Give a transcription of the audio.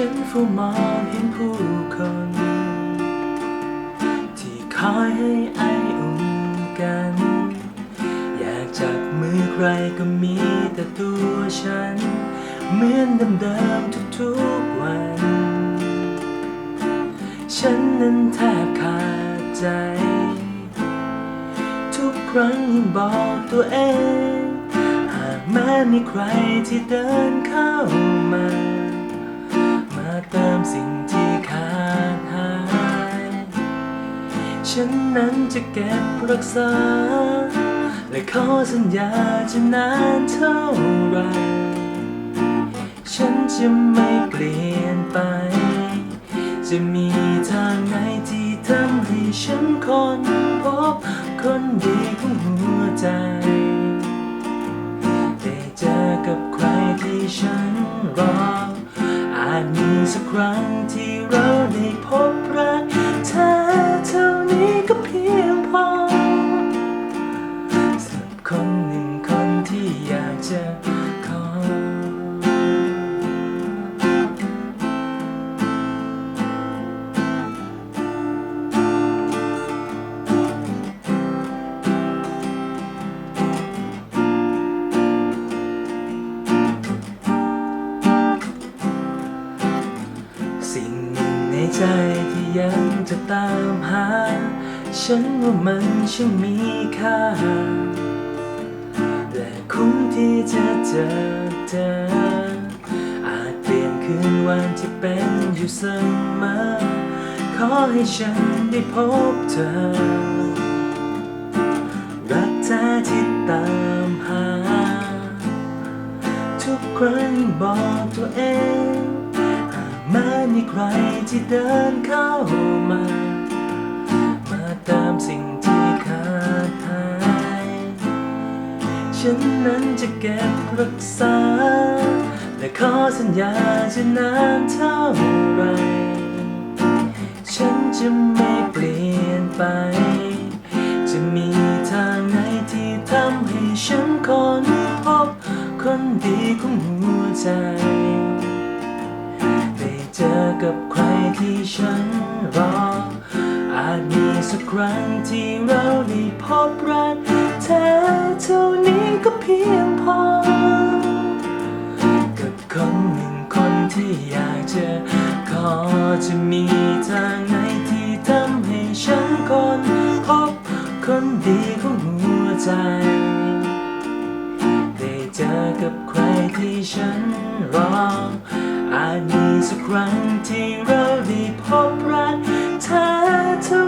ฉันเฝ้ามองเห็นผู้คน ที่คอยให้ไออุ่นกัน อยากจับมือใครก็มีแต่ตัวฉัน เหมือนเดิมๆทุกๆวัน ฉันนั้นแทบขาดใจ ทุกครั้งยังบอกตัวเอง หากแม้มีใครที่เดินเข้ามา จะเก็บรักษา และขอสัญญาจะนานเท่าไร ฉันจะไม่เปลี่ยนไป จะมีทางไหนที่ทำให้ฉันคนพบคนดีของหัวใจ ได้เจอกับใครที่ฉันรออาจมีสักครั้งที่เราได้พบรัก ในใจที่ยังจะตามหา ฉันว่ามันช่างมีค่า และคุ้มที่จะเจอเธอ อาจเปลี่ยนคืนวันที่เป็นอยู่เสมอ ขอให้ฉันได้พบเธอ รักแท้ที่ตามหา ทุกครั้งบอกตัวเอง แม้มีใครที่เดินเข้ามา มาตามสิ่งที่ขาดหาย ฉันนั้นจะเก็บรักษา และขอสัญญาจะนานเท่าไร ฉันจะไม่เปลี่ยนไป จะมีทางไหนที่ทำให้ฉันคนพบคนดีของหัวใจ เจอกับใครที่ฉันรอ อาจมีสักครั้งที่เราได้พบรักเธอเท่านี้ก็เพียงพอ กับคนหนึ่งคนที่อยากจะขอจะมีทางไหนที่ทำให้ฉันคนพบคนดีของหัวใจได้เจอกับใครที่ฉันรอ อาจมีสักครั้งที่เราได้พบรักเธอเท่านี้ก็เพียง